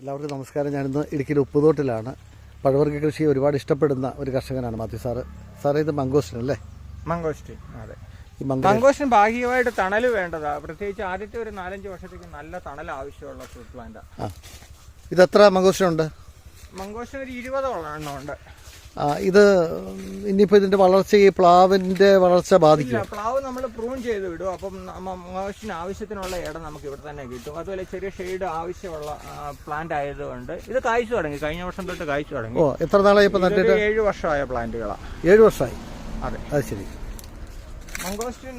എല്ലാവർക്കും നമസ്കാരം. ഞാനിന്ന് ഇടുക്കിയിൽ ഉപ്പുതോട്ടിലാണ് പഴവർഗ കൃഷി ഒരുപാട് ഇഷ്ടപ്പെടുന്ന ഒരു കർഷകനാണ് മാത്യു സാറ്. സാറേ ഇത് മംഗോസ്റ്റിൻ അല്ലേ? മംഗോസ്റ്റിൻ അതെ. ഈ മംഗോ ഭാഗികമായിട്ട് തണൽ വേണ്ടതാ. പ്രത്യേകിച്ച് ആദ്യത്തെ ഒരു നാലഞ്ച് വർഷത്തേക്ക് നല്ല തണൽ ആവശ്യമുള്ള ഫ്രൂട്ട് പ്ലാന്റാ ആ. എത്ര മംഗോസ്റ്റിൻ ഉണ്ട് മംഗോസ്റ്റിൻ ഒരു ഇരുപതോളം എണ്ണം ഉണ്ട്. ഇത് ഇനിയിപ്പോൾ ഇതിന്റെ വളർച്ച ഈ പ്ലാവിന്റെ വളർച്ച ബാധിക്കും. പ്ലാവ് നമ്മൾ പ്രൂൺ ചെയ്ത് വിടും. അപ്പം മോശിന് ആവശ്യത്തിനുള്ള ഇടം നമുക്ക് ഇവിടെ തന്നെ കിട്ടും. അതുപോലെ ചെറിയ ഷെയ്ഡ് ആവശ്യമുള്ള പ്ലാന്റ് ആയതുകൊണ്ട് ഇത് കായ്ച്ചു തുടങ്ങി. കഴിഞ്ഞ വർഷം തൊട്ട് കായ്ച്ചു തുടങ്ങി. ഓ എത്ര നാളായി നട്ടിട്ട്? ഏഴ് വർഷമായ പ്ലാന്റുകളാണ് ഏഴ് വർഷമായി. അതെ. അത് ശരി. മംഗോസ്റ്റിൻ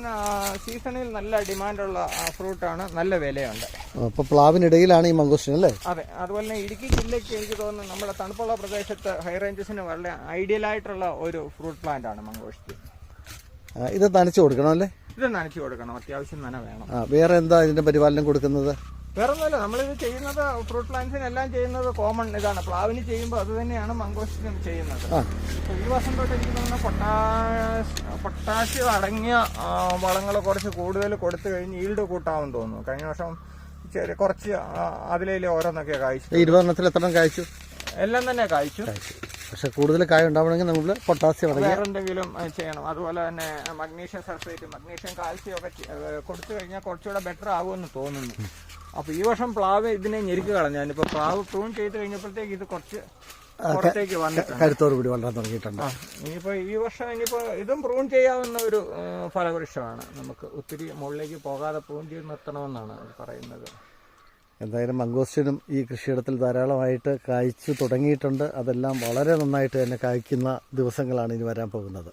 സീസണിൽ നല്ല ഡിമാൻഡുള്ള ഫ്രൂട്ടാണ്. നല്ല വിലയുണ്ട്. അപ്പോൾ പ്ലാവിനിടയിലാണ് ഈ മംഗോസ്റ്റിൻ അല്ലേ? അതെ. അതുപോലെ തന്നെ ഇടുക്കി ജില്ലയ്ക്ക് എനിക്ക് തോന്നുന്നു നമ്മുടെ തണുപ്പുള്ള പ്രദേശത്ത് ഹൈ റേഞ്ചസിന് വളരെ ഐഡിയൽ ആയിട്ടുള്ള ഒരു ഫ്രൂട്ട് പ്ലാന്റ് ആണ് മംഗോസ്റ്റിൻ ഇത് നനച്ചു കൊടുക്കണം അല്ലേ? ഇത് നനച്ചു കൊടുക്കണം. അത്യാവശ്യം നന വേണം. വേറെ എന്താ ഇതിന്റെ പരിപാലനം കൊടുക്കുന്നത്? വേറെ ഒന്നുമില്ല നമ്മളിത് ചെയ്യുന്നത് ഫ്രൂട്ട് പ്ലാന്റ്സിനെല്ലാം ചെയ്യുന്നത് കോമൺ ഇതാണ്. പ്ലാവിന് ചെയ്യുമ്പോൾ അത് തന്നെയാണ് മംഗോസ്റ്റിനും ചെയ്യുന്നത്. ഈ വർഷം തൊട്ട് എനിക്ക് തോന്നുന്ന പൊട്ടാഷ് പൊട്ടാഷ്യം അടങ്ങിയ വളങ്ങൾ കുറച്ച് കൂടുതൽ കൊടുത്തു കഴിഞ്ഞ് ഈൽഡ് കൂട്ടാമെന്ന് തോന്നുന്നു. കഴിഞ്ഞ വർഷം ചെറിയ കുറച്ച് അതിലേലെ ഓരോന്നൊക്കെ കായ്ച്ചു. ഇരുപതെണ്ണത്തിൽ എത്ര കായ്ച്ചു? എല്ലാം തന്നെ കായ്ച്ചു. പക്ഷെ കൂടുതൽ കായ ഉണ്ടാവണമെങ്കിൽ നമ്മൾ പൊട്ടാസ്യം വേറെ എന്തെങ്കിലും ചെയ്യണം. അതുപോലെ തന്നെ മഗ്നീഷ്യം സൾഫേറ്റ് മഗ്നീഷ്യം കാൽസ്യം ഒക്കെ കൊടുത്തു കഴിഞ്ഞാൽ കുറച്ചുകൂടെ ബെറ്റർ ആകുമെന്ന് തോന്നുന്നു. അപ്പൊ ഈ വർഷം പ്ലാവ് ഇതിനെ ഞെരുക്കി കളഞ്ഞു. ഇപ്പൊ പ്ലാവ് പ്രൂൺ ചെയ്ത് കഴിഞ്ഞപ്പോഴത്തേക്ക് ഇത് കുറച്ച് പുറത്തേക്ക് വന്നിട്ടുണ്ട്. കരുത്തോട് കൂടി വളരാൻ തുടങ്ങിയിട്ടുണ്ട്. ഇനിയിപ്പോ ഈ വർഷം ഇനിയിപ്പോ ഇതും പ്രൂൺ ചെയ്യാവുന്ന ഒരു ഫലവൃക്ഷമാണ്. നമുക്ക് ഒത്തിരി മുകളിലേക്ക് പോകാതെ പ്രൂൺ ചെയ്ത് നിർത്തണമെന്നാണ് പറയുന്നത്. എന്തായാലും മംഗോസ്റ്റിനും ഈ കൃഷിയിടത്തിൽ ധാരാളമായിട്ട് കായ്ച്ചു തുടങ്ങിയിട്ടുണ്ട്. അതെല്ലാം വളരെ നന്നായിട്ട് തന്നെ കായ്ക്കുന്ന ദിവസങ്ങളാണ് ഇനി വരാൻ പോകുന്നത്.